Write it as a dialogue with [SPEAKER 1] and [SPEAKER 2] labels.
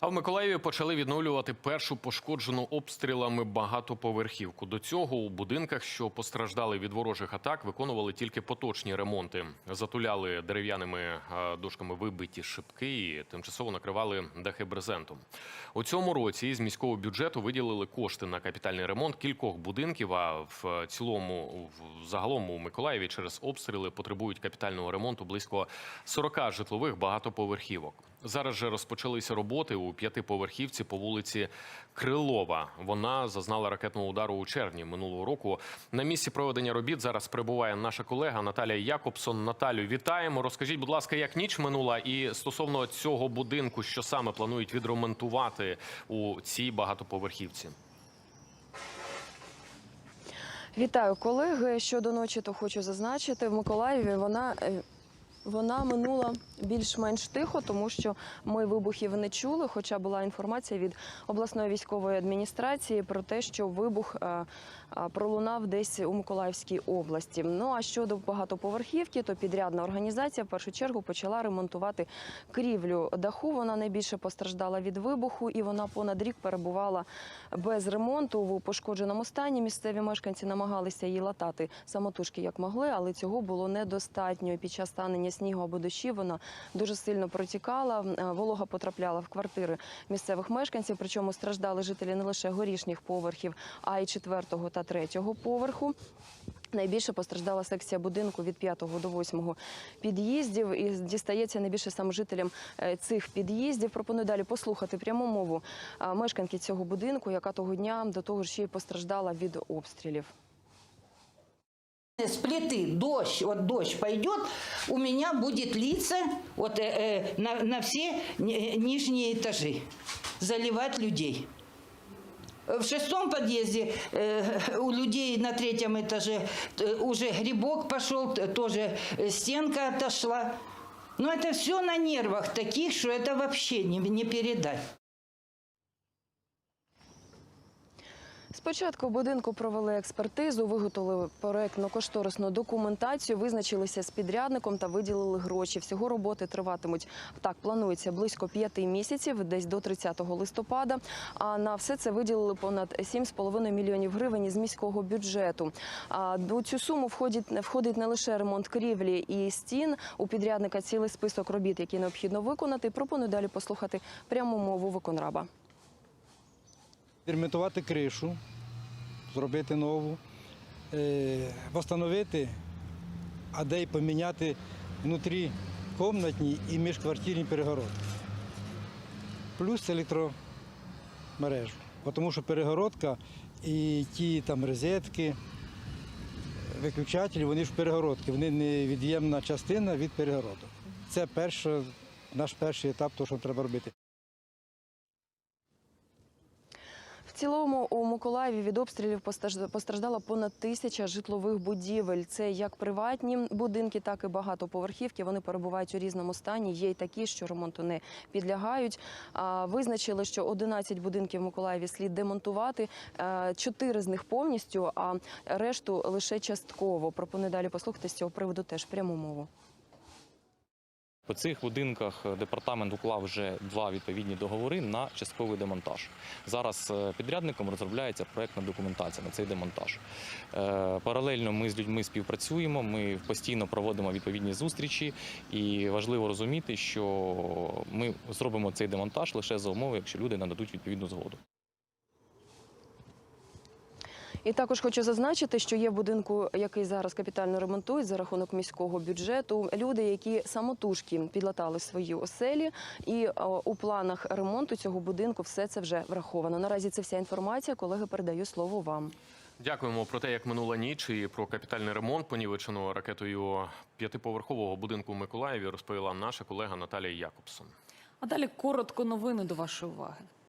[SPEAKER 1] А в Миколаєві почали відновлювати першу пошкоджену обстрілами багатоповерхівку. До цього у будинках, що постраждали від ворожих атак, виконували тільки поточні ремонти. Затуляли дерев'яними дошками вибиті шибки і тимчасово накривали дахи брезентом. У цьому році з міського бюджету виділили кошти на капітальний ремонт кількох будинків. А в цілому в загалом у Миколаєві через обстріли потребують капітального ремонту близько 40 житлових багатоповерхівок. Зараз же розпочалися роботи у п'ятиповерхівці по вулиці Крилова. Вона зазнала ракетного удару у червні минулого року. На місці проведення робіт зараз перебуває наша колега Наталія Якобсон. Наталю, вітаємо. Розкажіть, будь ласка, як ніч минула, і стосовно цього будинку, що саме планують відремонтувати у цій багатоповерхівці.
[SPEAKER 2] Вітаю колеги. Щодо ночі, то хочу зазначити, в Миколаєві вона. Вона минула більш-менш тихо, тому що ми вибухів не чули. Хоча була інформація від обласної військової адміністрації про те, що вибух е, е, пролунав десь у Миколаївській області. Ну а щодо багатоповерхівки, то підрядна організація в першу чергу почала ремонтувати крівлю даху. Вона найбільше постраждала від вибуху, і вона понад рік перебувала без ремонту в пошкодженому стані. Місцеві мешканці намагалися її латати самотужки як могли, але цього було недостатньо. Під час станення снігу або дощів вона дуже сильно протікала. е, Волога потрапляла в квартири місцевих мешканців. Причому страждали жителі не лише горішніх поверхів, а й четвертого та третього поверху. Найбільше постраждала секція будинку від 5 до 8 під'їздів. І дістається найбільше саме жителям е, цих під'їздів. Пропоную далі послухати пряму мову е, мешканки цього будинку, яка того дня до того ж ще й постраждала від обстрілів.
[SPEAKER 3] С плиты дождь, вот дождь пойдет, у меня будет литься вот, э, э, на, на все ни- нижние этажи, заливать людей. В шестом подъезде э, у людей на третьем этаже э, уже грибок пошел, тоже э, стенка отошла. Но это все на нервах таких, что это вообще не, не передать.
[SPEAKER 2] Спочатку будинку провели експертизу, виготовили проектно-кошторисну документацію, визначилися з підрядником та виділили гроші. Всього роботи триватимуть так. Планується близько п'яти місяців, десь до 30 листопада. А на все це виділили понад 7,5 мільйонів гривень із міського бюджету. А до цю суму входить входить не лише ремонт крівлі і стін. У підрядника цілий список робіт, які необхідно виконати. Пропоную далі послухати пряму мову виконраба.
[SPEAKER 4] Ремонтувати кришу, зробити нову, е, встановити, а де й поміняти внутрі комнатні і міжквартирні перегородки. Плюс електромережу. Тому що перегородка і ті там розетки, виключателі, вони ж перегородки, вони невід'ємна частина від перегородок. Це перша, наш перший етап, того, що треба робити.
[SPEAKER 2] В цілому у Миколаєві від обстрілів постраждало понад тисяча житлових будівель. Це як приватні будинки, так і багатоповерхівки. Вони перебувають у різному стані. Є й такі, що ремонту не підлягають. Визначили, що 11 будинків в Миколаєві слід демонтувати. Е, Чотири з них повністю, а решту лише частково. Пропоную далі послухати з цього приводу теж пряму мову.
[SPEAKER 5] По цих будинках департамент уклав вже два відповідні договори на частковий демонтаж. Зараз е, підрядником розробляється проектна документація на цей демонтаж. Е, Паралельно ми з людьми співпрацюємо, ми постійно проводимо відповідні зустрічі, і важливо розуміти, що ми зробимо цей демонтаж лише за умови, якщо люди нададуть відповідну згоду.
[SPEAKER 2] І також хочу зазначити, що є в будинку, який зараз капітально ремонтують за рахунок міського бюджету. Люди, які самотужки підлатали свої оселі, і о, у планах ремонту цього будинку все це вже враховано. Наразі це вся інформація. Колеги, передаю слово вам.
[SPEAKER 1] Дякуємо про те, як минула ніч і про капітальний ремонт понівеченого ракетою п'ятиповерхового будинку в Миколаєві розповіла наша колега Наталія Якобсон.
[SPEAKER 6] А далі коротко новини до вашої уваги.